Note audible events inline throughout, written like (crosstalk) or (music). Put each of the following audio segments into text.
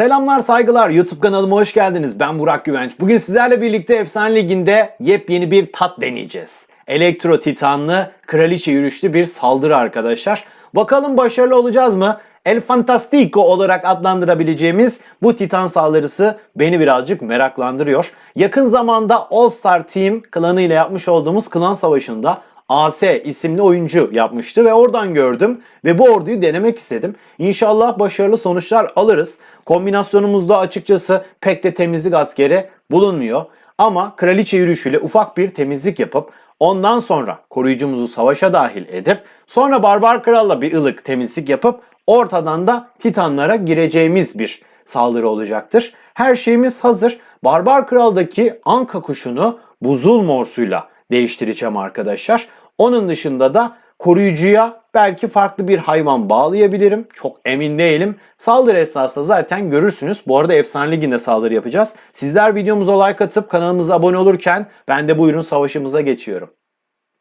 Selamlar saygılar YouTube kanalıma hoş geldiniz. Ben Burak Güvenç. Bugün sizlerle birlikte Efsane Ligi'nde yepyeni bir tat deneyeceğiz. Elektro Titanlı kraliçe yürüyüşlü bir saldırı arkadaşlar. Bakalım başarılı olacağız mı? El Fantastico olarak adlandırabileceğimiz bu Titan saldırısı beni birazcık meraklandırıyor. Yakın zamanda All Star Team klanı ile yapmış olduğumuz klan savaşında AS isimli oyuncu yapmıştı ve oradan gördüm ve bu orduyu denemek istedim. İnşallah başarılı sonuçlar alırız. Kombinasyonumuzda açıkçası pek de temizlik askeri bulunmuyor. Ama kraliçe yürüyüşüyle ufak bir temizlik yapıp ondan sonra koruyucumuzu savaşa dahil edip sonra barbar kralla bir ılık temizlik yapıp ortadan da titanlara gireceğimiz bir saldırı olacaktır. Her şeyimiz hazır. Barbar kraldaki anka kuşunu buzul morsuyla değiştireceğim arkadaşlar. Onun dışında da koruyucuya belki farklı bir hayvan bağlayabilirim. Çok emin değilim. Saldırı esnasında zaten görürsünüz. Bu arada Efsane Ligi'nde saldırı yapacağız. Sizler videomuza like atıp kanalımıza abone olurken ben de buyurun savaşımıza geçiyorum.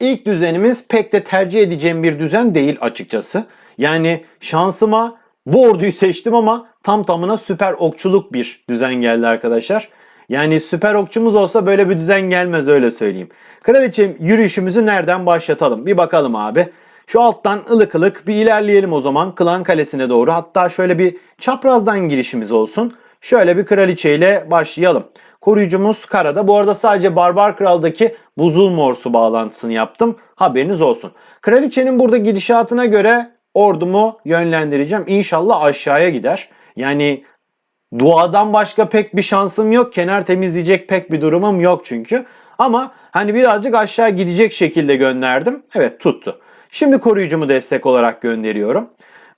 İlk düzenimiz pek de tercih edeceğim bir düzen değil açıkçası. Yani şansıma bu orduyu seçtim ama tam tamına süper okçuluk bir düzen geldi arkadaşlar. Yani süper okçumuz olsa böyle bir düzen gelmez öyle söyleyeyim. Kraliçem yürüyüşümüzü nereden başlatalım? Bir bakalım abi. Şu alttan ılık ılık bir ilerleyelim o zaman Klan Kalesi'ne doğru. Hatta şöyle bir çaprazdan girişimiz olsun. Şöyle bir kraliçeyle başlayalım. Koruyucumuz karada. Bu arada sadece Barbar Kral'daki buzul morsu bağlantısını yaptım. Haberiniz olsun. Kraliçenin burada gidişatına göre ordumu yönlendireceğim. İnşallah aşağıya gider. Yani duadan başka pek bir şansım yok. Kenar temizleyecek pek bir durumum yok çünkü. Ama hani birazcık aşağı gidecek şekilde gönderdim. Evet tuttu. Şimdi koruyucumu destek olarak gönderiyorum.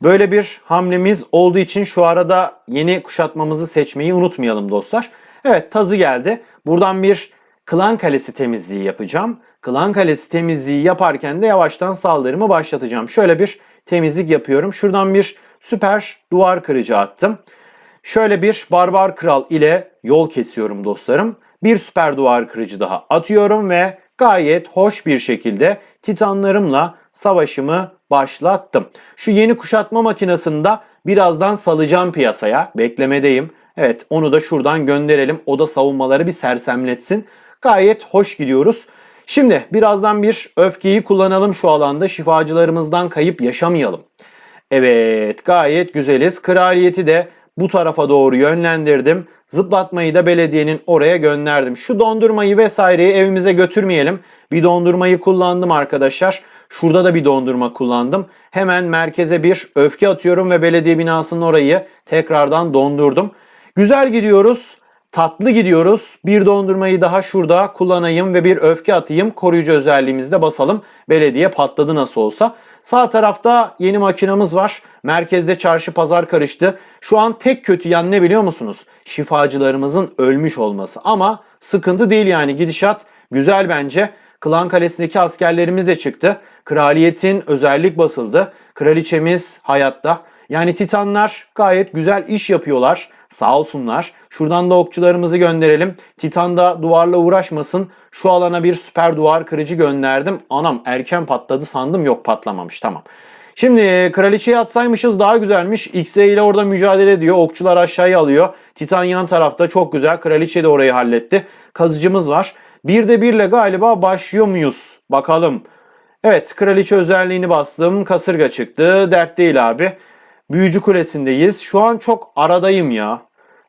Böyle bir hamlemiz olduğu için şu arada yeni kuşatmamızı seçmeyi unutmayalım dostlar. Evet tazı geldi. Buradan bir klan kalesi temizliği yapacağım. Klan kalesi temizliği yaparken de yavaştan saldırımı başlatacağım. Şöyle bir temizlik yapıyorum. Şuradan bir süper duvar kırıcı attım. Şöyle bir barbar kral ile yol kesiyorum dostlarım. Bir süper duvar kırıcı daha atıyorum ve gayet hoş bir şekilde titanlarımla savaşımı başlattım. Şu yeni kuşatma makinesini de birazdan salacağım piyasaya. Beklemedeyim. Evet onu da şuradan gönderelim. O da savunmaları bir sersemletsin. Gayet hoş gidiyoruz. Şimdi birazdan bir öfkeyi kullanalım şu alanda. Şifacılarımızdan kayıp yaşamayalım. Evet gayet güzeliz. Kraliyeti de bu tarafa doğru yönlendirdim. Zıplatmayı da belediyenin oraya gönderdim. Şu dondurmayı vesaireyi evimize götürmeyelim. Bir dondurmayı kullandım arkadaşlar. Şurada da bir dondurma kullandım. Hemen merkeze bir öfke atıyorum ve belediye binasının orayı tekrardan dondurdum. Güzel gidiyoruz. Tatlı gidiyoruz. Bir dondurmayı daha şurada kullanayım ve bir öfke atayım. Koruyucu özelliğimizde basalım. Belediye patladı nasıl olsa. Sağ tarafta yeni makinamız var. Merkezde çarşı pazar karıştı. Şu an tek kötü yan ne biliyor musunuz? Şifacılarımızın ölmüş olması. Ama sıkıntı değil yani gidişat güzel bence. Klan Kalesi'ndeki askerlerimiz de çıktı. Kraliyetin özellik basıldı. Kraliçemiz hayatta. Yani Titanlar gayet güzel iş yapıyorlar. Sağ olsunlar. Şuradan da okçularımızı gönderelim. Titan da duvarla uğraşmasın. Şu alana bir süper duvar kırıcı gönderdim. Anam erken patladı sandım. Yok patlamamış tamam. Şimdi kraliçeyi atsaymışız daha güzelmiş. X-Ray ile orada mücadele ediyor. Okçular aşağıya alıyor. Titan yan tarafta çok güzel. Kraliçe de orayı halletti. Kazıcımız var. Bir de birle galiba başlıyor muyuz? Bakalım. Evet kraliçe özelliğini bastım. Kasırga çıktı. Dert değil abi. Büyücü kulesindeyiz. Şu an çok aradayım ya.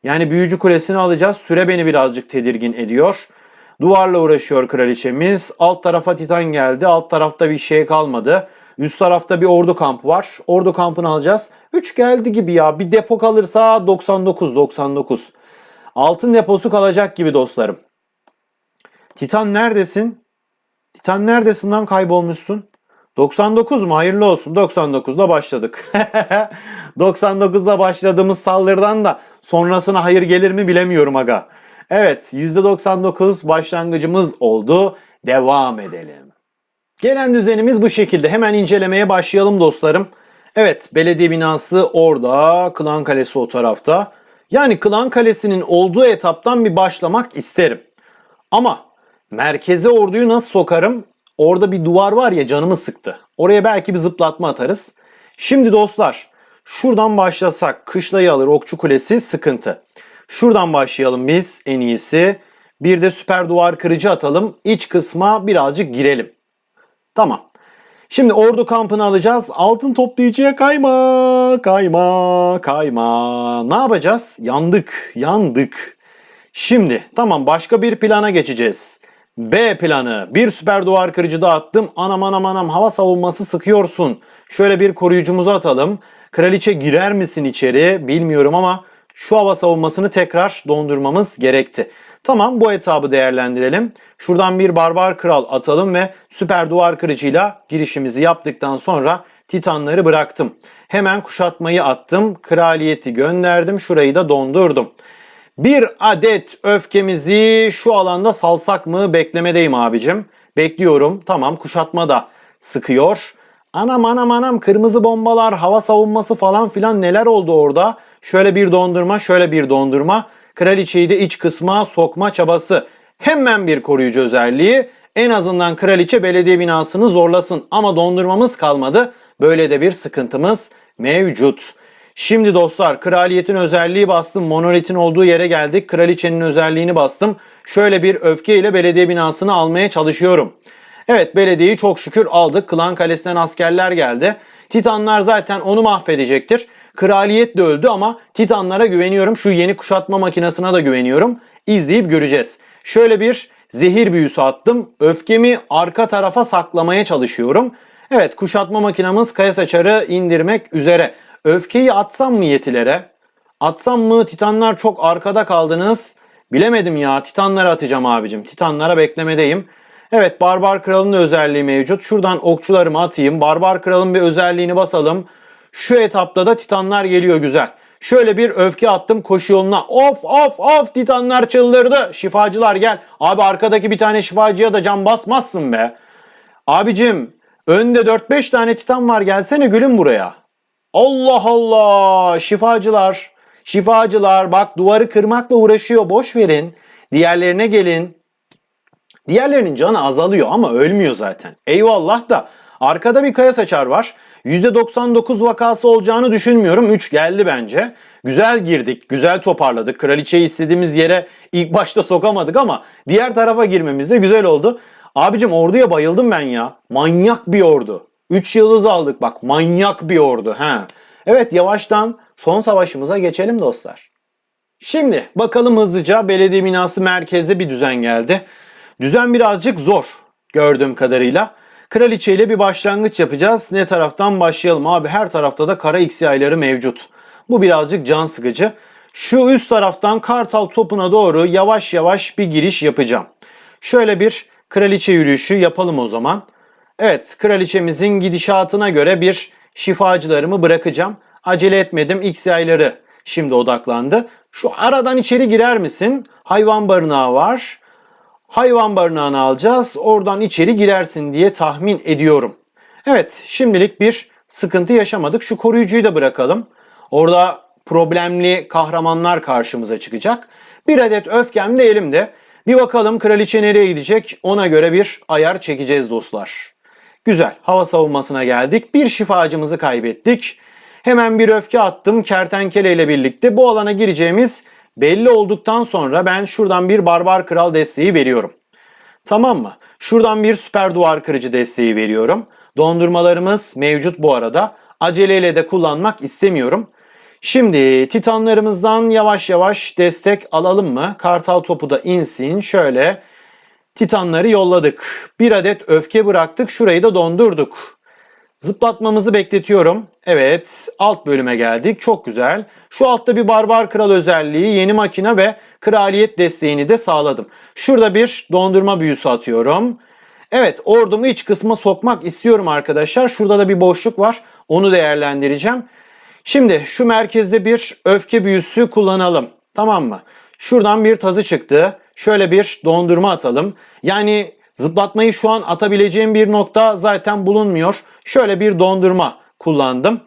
Yani büyücü kulesini alacağız. Süre beni birazcık tedirgin ediyor. Duvarla uğraşıyor kraliçemiz. Alt tarafa titan geldi. Alt tarafta bir şey kalmadı. Üst tarafta bir ordu kampı var. Ordu kampını alacağız. 3 geldi gibi ya. Bir depo kalırsa 99 99. Altın deposu kalacak gibi dostlarım. Titan neredesin? Titan neredesin lan kaybolmuşsun? 99 mu? Hayırlı olsun. 99'da başladık. (laughs) 99'da başladığımız saldırıdan da sonrasına hayır gelir mi bilemiyorum aga. Evet %99 başlangıcımız oldu. Devam edelim. Gelen düzenimiz bu şekilde. Hemen incelemeye başlayalım dostlarım. Evet belediye binası orada. Klan Kalesi o tarafta. Yani Klan Kalesi'nin olduğu etaptan bir başlamak isterim. Ama merkeze orduyu nasıl sokarım? Orada bir duvar var ya canımı sıktı. Oraya belki bir zıplatma atarız. Şimdi dostlar Şuradan başlasak kışlayı alır okçu kulesi sıkıntı. Şuradan başlayalım biz en iyisi. Bir de süper duvar kırıcı atalım. İç kısma birazcık girelim. Tamam. Şimdi ordu kampını alacağız. Altın toplayıcıya kayma, kayma, kayma. Ne yapacağız? Yandık, yandık. Şimdi tamam başka bir plana geçeceğiz. B planı. Bir süper duvar kırıcı da attım. Anam anam anam hava savunması sıkıyorsun. Şöyle bir koruyucumuzu atalım. Kraliçe girer misin içeri bilmiyorum ama şu hava savunmasını tekrar dondurmamız gerekti. Tamam bu etabı değerlendirelim. Şuradan bir barbar kral atalım ve süper duvar kırıcıyla girişimizi yaptıktan sonra titanları bıraktım. Hemen kuşatmayı attım. Kraliyeti gönderdim. Şurayı da dondurdum. Bir adet öfkemizi şu alanda salsak mı beklemedeyim abicim. Bekliyorum. Tamam kuşatma da sıkıyor. Anam anam anam kırmızı bombalar, hava savunması falan filan neler oldu orada. Şöyle bir dondurma, şöyle bir dondurma. Kraliçeyi de iç kısma sokma çabası. Hemen bir koruyucu özelliği. En azından kraliçe belediye binasını zorlasın. Ama dondurmamız kalmadı. Böyle de bir sıkıntımız mevcut. Şimdi dostlar kraliyetin özelliği bastım. Monolitin olduğu yere geldik. Kraliçenin özelliğini bastım. Şöyle bir öfke ile belediye binasını almaya çalışıyorum. Evet belediyeyi çok şükür aldık. Klan Kalesi'nden askerler geldi. Titanlar zaten onu mahvedecektir. Kraliyet de öldü ama Titanlara güveniyorum. Şu yeni kuşatma makinesine de güveniyorum. İzleyip göreceğiz. Şöyle bir zehir büyüsü attım. Öfkemi arka tarafa saklamaya çalışıyorum. Evet kuşatma makinamız kaya saçarı indirmek üzere. Öfkeyi atsam mı yetilere? Atsam mı? Titanlar çok arkada kaldınız. Bilemedim ya. Titanlara atacağım abicim. Titanlara beklemedeyim. Evet Barbar Kral'ın özelliği mevcut. Şuradan okçularımı atayım. Barbar Kral'ın bir özelliğini basalım. Şu etapta da Titanlar geliyor güzel. Şöyle bir öfke attım koşu yoluna. Of of of Titanlar çıldırdı. Şifacılar gel. Abi arkadaki bir tane şifacıya da can basmazsın be. Abicim önde 4-5 tane Titan var gelsene gülüm buraya. Allah Allah şifacılar. Şifacılar bak duvarı kırmakla uğraşıyor boş verin. Diğerlerine gelin. Diğerlerinin canı azalıyor ama ölmüyor zaten. Eyvallah da arkada bir kaya saçar var. %99 vakası olacağını düşünmüyorum. 3 geldi bence. Güzel girdik, güzel toparladık. Kraliçeyi istediğimiz yere ilk başta sokamadık ama diğer tarafa girmemiz de güzel oldu. Abicim orduya bayıldım ben ya. Manyak bir ordu. 3 yıldız aldık bak manyak bir ordu. ha. Evet yavaştan son savaşımıza geçelim dostlar. Şimdi bakalım hızlıca belediye binası merkezde bir düzen geldi. Düzen birazcık zor gördüğüm kadarıyla. Kraliçe ile bir başlangıç yapacağız. Ne taraftan başlayalım abi? Her tarafta da kara X yayları mevcut. Bu birazcık can sıkıcı. Şu üst taraftan kartal topuna doğru yavaş yavaş bir giriş yapacağım. Şöyle bir kraliçe yürüyüşü yapalım o zaman. Evet kraliçemizin gidişatına göre bir şifacılarımı bırakacağım. Acele etmedim X yayları şimdi odaklandı. Şu aradan içeri girer misin? Hayvan barınağı var hayvan barınağını alacağız. Oradan içeri girersin diye tahmin ediyorum. Evet şimdilik bir sıkıntı yaşamadık. Şu koruyucuyu da bırakalım. Orada problemli kahramanlar karşımıza çıkacak. Bir adet öfkem de elimde. Bir bakalım kraliçe nereye gidecek ona göre bir ayar çekeceğiz dostlar. Güzel hava savunmasına geldik. Bir şifacımızı kaybettik. Hemen bir öfke attım kertenkele ile birlikte. Bu alana gireceğimiz belli olduktan sonra ben şuradan bir barbar kral desteği veriyorum. Tamam mı? Şuradan bir süper duvar kırıcı desteği veriyorum. Dondurmalarımız mevcut bu arada. Aceleyle de kullanmak istemiyorum. Şimdi titanlarımızdan yavaş yavaş destek alalım mı? Kartal topu da insin. Şöyle titanları yolladık. Bir adet öfke bıraktık. Şurayı da dondurduk. Zıplatmamızı bekletiyorum. Evet alt bölüme geldik. Çok güzel. Şu altta bir barbar kral özelliği, yeni makine ve kraliyet desteğini de sağladım. Şurada bir dondurma büyüsü atıyorum. Evet ordumu iç kısma sokmak istiyorum arkadaşlar. Şurada da bir boşluk var. Onu değerlendireceğim. Şimdi şu merkezde bir öfke büyüsü kullanalım. Tamam mı? Şuradan bir tazı çıktı. Şöyle bir dondurma atalım. Yani Zıplatmayı şu an atabileceğim bir nokta zaten bulunmuyor. Şöyle bir dondurma kullandım.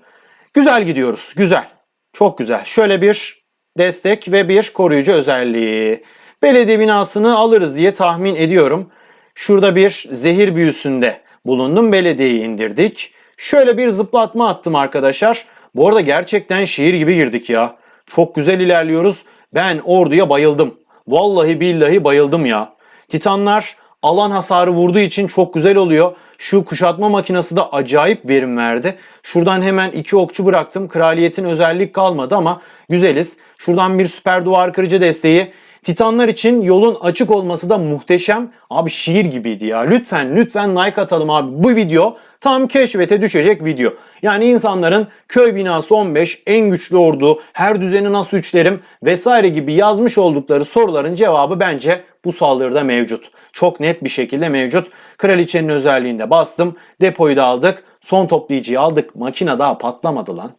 Güzel gidiyoruz. Güzel. Çok güzel. Şöyle bir destek ve bir koruyucu özelliği. Belediye binasını alırız diye tahmin ediyorum. Şurada bir zehir büyüsünde bulundum. Belediyeyi indirdik. Şöyle bir zıplatma attım arkadaşlar. Bu arada gerçekten şiir gibi girdik ya. Çok güzel ilerliyoruz. Ben orduya bayıldım. Vallahi billahi bayıldım ya. Titanlar alan hasarı vurduğu için çok güzel oluyor. Şu kuşatma makinesi de acayip verim verdi. Şuradan hemen iki okçu bıraktım. Kraliyetin özellik kalmadı ama güzeliz. Şuradan bir süper duvar kırıcı desteği. Titanlar için yolun açık olması da muhteşem. Abi şiir gibiydi ya. Lütfen lütfen like atalım abi. Bu video tam keşfete düşecek video. Yani insanların köy binası 15, en güçlü ordu, her düzeni nasıl üçlerim vesaire gibi yazmış oldukları soruların cevabı bence bu saldırıda mevcut. Çok net bir şekilde mevcut. Kraliçenin özelliğinde bastım. Depoyu da aldık. Son toplayıcıyı aldık. Makine daha patlamadı lan.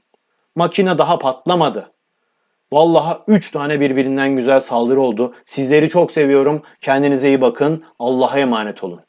Makine daha patlamadı. Vallahi 3 tane birbirinden güzel saldırı oldu. Sizleri çok seviyorum. Kendinize iyi bakın. Allah'a emanet olun.